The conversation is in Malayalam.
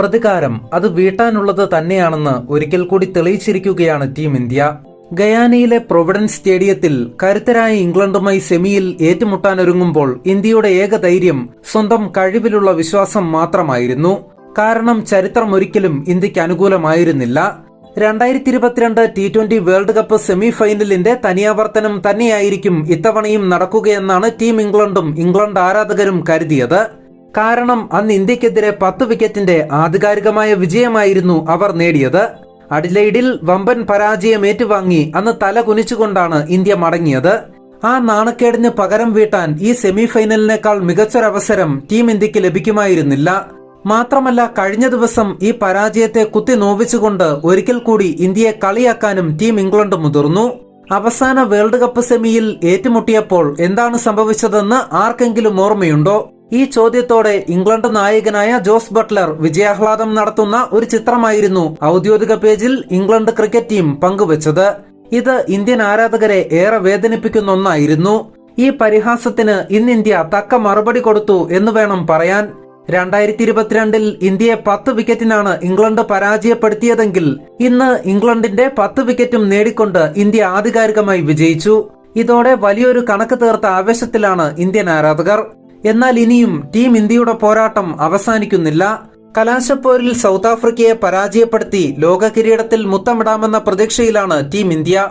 പ്രതികാരം അത് വീട്ടാനുള്ളത് തന്നെയാണെന്ന് ഒരിക്കൽ കൂടി തെളിയിച്ചിരിക്കുകയാണ് ടീം ഇന്ത്യ. ഗയാനയിലെ പ്രൊവിഡൻസ് സ്റ്റേഡിയത്തിൽ കരുത്തരായ ഇംഗ്ലണ്ടുമായി സെമിയിൽ ഏറ്റുമുട്ടാനൊരുങ്ങുമ്പോൾ ഇന്ത്യയുടെ ഏക ധൈര്യം സ്വന്തം കഴിവിലുള്ള വിശ്വാസം മാത്രമായിരുന്നു. കാരണം ചരിത്രം ഒരിക്കലും ഇന്ത്യയ്ക്ക് അനുകൂലമായിരുന്നില്ല. രണ്ടായിരത്തി ഇരുപത്തിരണ്ട് T twenty world cup semi ഫൈനലിന്റെ തനിയാവർത്തനം തന്നെയായിരിക്കും ഇത്തവണയും നടക്കുകയെന്നാണ് ടീം ഇംഗ്ലണ്ടും ഇംഗ്ലണ്ട് ആരാധകരും കരുതിയത്. കാരണം അന്ന് ഇന്ത്യക്കെതിരെ പത്ത് വിക്കറ്റിന്റെ ആധികാരികമായ വിജയമായിരുന്നു അവർ നേടിയത്. അഡിലൈഡിൽ വമ്പൻ പരാജയം ഏറ്റുവാങ്ങി അന്ന് തല കുനിച്ചുകൊണ്ടാണ് ഇന്ത്യ മടങ്ങിയത്. ആ നാണക്കേടിന് പകരം വീട്ടാൻ ഈ സെമി ഫൈനലിനേക്കാൾ മികച്ചൊരവസരം ടീം ഇന്ത്യയ്ക്ക് ലഭിക്കുമായിരുന്നില്ല. മാത്രമല്ല കഴിഞ്ഞ ദിവസം ഈ പരാജയത്തെ കുത്തി നോവിച്ചുകൊണ്ട് ഒരിക്കൽ കൂടി ഇന്ത്യയെ കളിയാക്കാനും ടീം ഇംഗ്ലണ്ട് മുതിർന്നു. അവസാന വേൾഡ് കപ്പ് സെമിയിൽ ഏറ്റുമുട്ടിയപ്പോൾ എന്താണ് സംഭവിച്ചതെന്ന് ആർക്കെങ്കിലും ഓർമ്മയുണ്ടോ? ഈ ചോദ്യത്തോടെ ഇംഗ്ലണ്ട് നായകനായ ജോസ് ബട്ട്ലർ വിജയാഹ്ലാദം നടത്തുന്ന ഒരു ചിത്രമായിരുന്നു ഔദ്യോഗിക പേജിൽ ഇംഗ്ലണ്ട് ക്രിക്കറ്റ് ടീം പങ്കുവച്ചത്. ഇത് ഇന്ത്യൻ ആരാധകരെ ഏറെ വേദനിപ്പിക്കുന്ന ഒന്നായിരുന്നു. ഈ പരിഹാസത്തിന് ഇന്ന് ഇന്ത്യ തക്ക മറുപടി കൊടുത്തു എന്ന് വേണം പറയാൻ. രണ്ടായിരത്തി ഇരുപത്തിരണ്ടിൽ ഇന്ത്യയെ പത്ത് വിക്കറ്റിനാണ് ഇംഗ്ലണ്ട് പരാജയപ്പെടുത്തിയതെങ്കിൽ ഇന്ന് ഇംഗ്ലണ്ടിന്റെ പത്ത് വിക്കറ്റും നേടിക്കൊണ്ട് ഇന്ത്യ ആധികാരികമായി വിജയിച്ചു. ഇതോടെ വലിയൊരു കണക്ക് തീർത്ത ആവേശത്തിലാണ് ഇന്ത്യൻ ആരാധകർ. എന്നാൽ ഇനിയും ടീം ഇന്ത്യയുടെ പോരാട്ടം അവസാനിക്കുന്നില്ല. കലാശപ്പോരിൽ സൗത്ത് ആഫ്രിക്കയെ പരാജയപ്പെടുത്തി ലോക കിരീടത്തിൽ മുത്തമിടാമെന്ന പ്രതീക്ഷയിലാണ് ടീം ഇന്ത്യ.